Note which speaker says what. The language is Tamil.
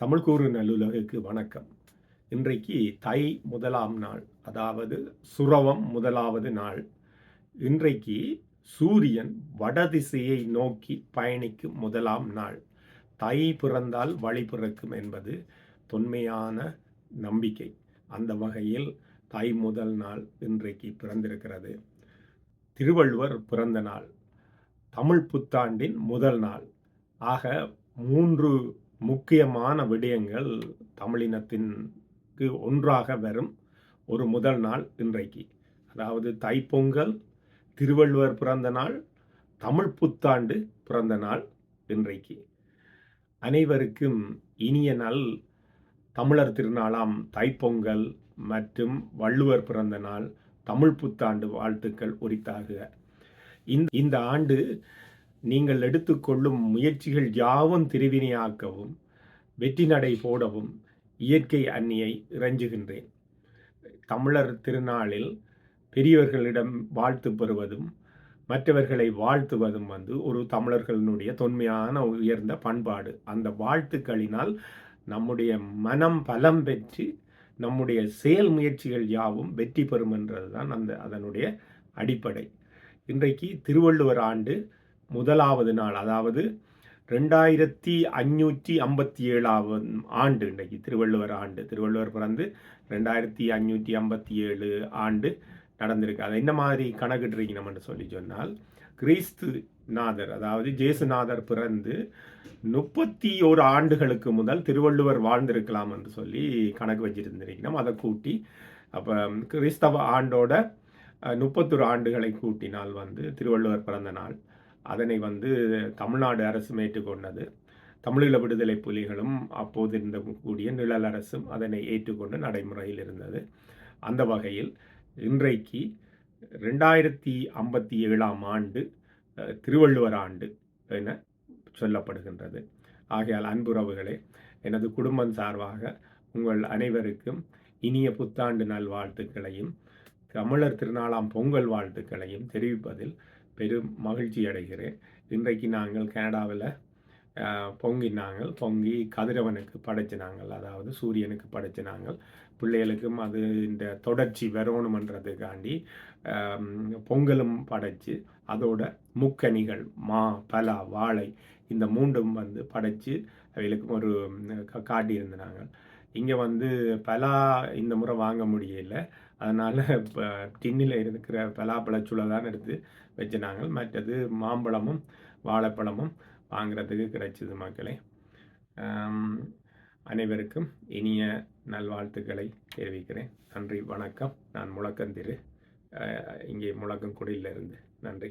Speaker 1: தமிழ் கூறு நல்லுலகுக்கு வணக்கம். இன்றைக்கு தை முதலாம் நாள் அதாவது சுரவம் முதலாவது நாள். இன்றைக்கு சூரியன் வடதிசையை நோக்கி பயணிக்கும் முதலாம் நாள். தை பிறந்தால் வழி பிறக்கும் என்பது தொன்மையான நம்பிக்கை. அந்த வகையில் தை முதல் நாள் இன்றைக்கு பிறந்திருக்கிறது. திருவள்ளுவர் பிறந்த நாள் தமிழ் புத்தாண்டின் முதல் நாள். ஆக மூன்று முக்கியமான விடயங்கள் தமிழினத்திற்கு ஒன்றாக வரும் ஒரு முதல் நாள் இன்றைக்கு. அதாவது தைப்பொங்கல் திருவள்ளுவர் பிறந்த நாள் தமிழ் புத்தாண்டு பிறந்த நாள் இன்றைக்கு. அனைவருக்கும் இனிய நாள் தமிழர் திருநாளாம் தைப்பொங்கல் மற்றும் வள்ளுவர் பிறந்த நாள் தமிழ் புத்தாண்டு வாழ்த்துக்கள் உரித்தாகுக. இந்த ஆண்டு நீங்கள் எடுத்துக்கொள்ளும் முயற்சிகள் யாவும் திருவினையாக்கவும் வெற்றி நடை போடவும் இயற்கை அன்னியை இறஞ்சுகின்றேன். தமிழர் திருநாளில் பெரியவர்களிடம் வாழ்த்து பெறுவதும் மற்றவர்களை வாழ்த்துவதும் வந்து ஒரு தமிழர்களினுடைய தொன்மையான உயர்ந்த பண்பாடு. அந்த வாழ்த்துக்களினால் நம்முடைய மனம் பலம் பெற்று நம்முடைய செயல் முயற்சிகள் யாவும் வெற்றி பெறும் என்றது தான் அந்த அதனுடைய அடிப்படை. இன்றைக்கு திருவள்ளுவர் ஆண்டு முதலாவது நாள் அதாவது ரெண்டாயிரத்தி அஞ்சூற்றி ஐம்பத்தி ஏழாவது ஆண்டு இன்றைக்கு திருவள்ளுவர் ஆண்டு. திருவள்ளுவர் பிறந்து ரெண்டாயிரத்தி அஞ்சூற்றி ஐம்பத்தி ஏழு ஆண்டு நடந்திருக்கு. அதை என்ன மாதிரி கணக்கிட்டுருக்கணும்னு சொல்லி சொன்னால் கிறிஸ்து நாதர் அதாவது ஜேசுநாதர் பிறந்து முப்பத்தி ஒரு ஆண்டுகளுக்கு முதல் திருவள்ளுவர் வாழ்ந்திருக்கலாம் என்று சொல்லி கணக்கு வச்சிருந்திருக்கணும் அதை கூட்டி அப்போ கிறிஸ்தவ ஆண்டோட முப்பத்தொரு ஆண்டுகளை கூட்டினால் வந்து திருவள்ளுவர் பிறந்த நாள். அதனை வந்து தமிழ்நாடு அரசு ஏற்றுக்கொண்டது. தமிழீழ விடுதலை புலிகளும் அப்போது இருந்த கூடிய நிழல் அரசும் அதனை ஏற்றுக்கொண்டு நடைமுறையில் இருந்தது. அந்த வகையில் இன்றைக்கு ரெண்டாயிரத்தி ஐம்பத்தி ஏழாம் ஆண்டு திருவள்ளுவர் ஆண்டு என சொல்லப்படுகின்றது. ஆகையால் அன்புறவுகளே எனது குடும்பம் சார்பாக உங்கள் அனைவருக்கும் இனிய புத்தாண்டு நல் வாழ்த்துக்களையும் தமிழர் திருநாளாம் பொங்கல் வாழ்த்துக்களையும் தெரிவிப்பதில் பெரும் மகிழ்ச்சி அடைகிறேன் இன்றைக்கு நாங்கள் கனடாவில் பொங்கினாங்கள் பொங்கி கதிரவனுக்கு படைச்சினாங்கள் அதாவது சூரியனுக்கு படைச்சினாங்கள் பிள்ளைகளுக்கும் அது இந்த தொடர்ச்சி வரணுமன்றதுக்காண்டி பொங்கலும் படைச்சு அதோட முக்கனிகள் மா பலா வாழை இந்த மூண்டும் வந்து படைச்சு அவைகளுக்கும் ஒரு காட்டியிருந்தாங்க இங்கே வந்து பலா இந்த முறை வாங்க முடியல. அதனால் இப்போ டின்னில் இருக்கிற பலாப்பழச்சுளை தான் எடுத்து வச்சினாங்க மற்றது மாம்பழமும் வாழைப்பழமும் வாங்கிறதுக்கு கிடைச்சிது மக்களே. அனைவருக்கும் இனிய நல்வாழ்த்துக்களை தெரிவிக்கிறேன். நன்றி வணக்கம். நான் முழக்கம் திரு இங்கே முழக்கங்குடியிலிருந்து நன்றி.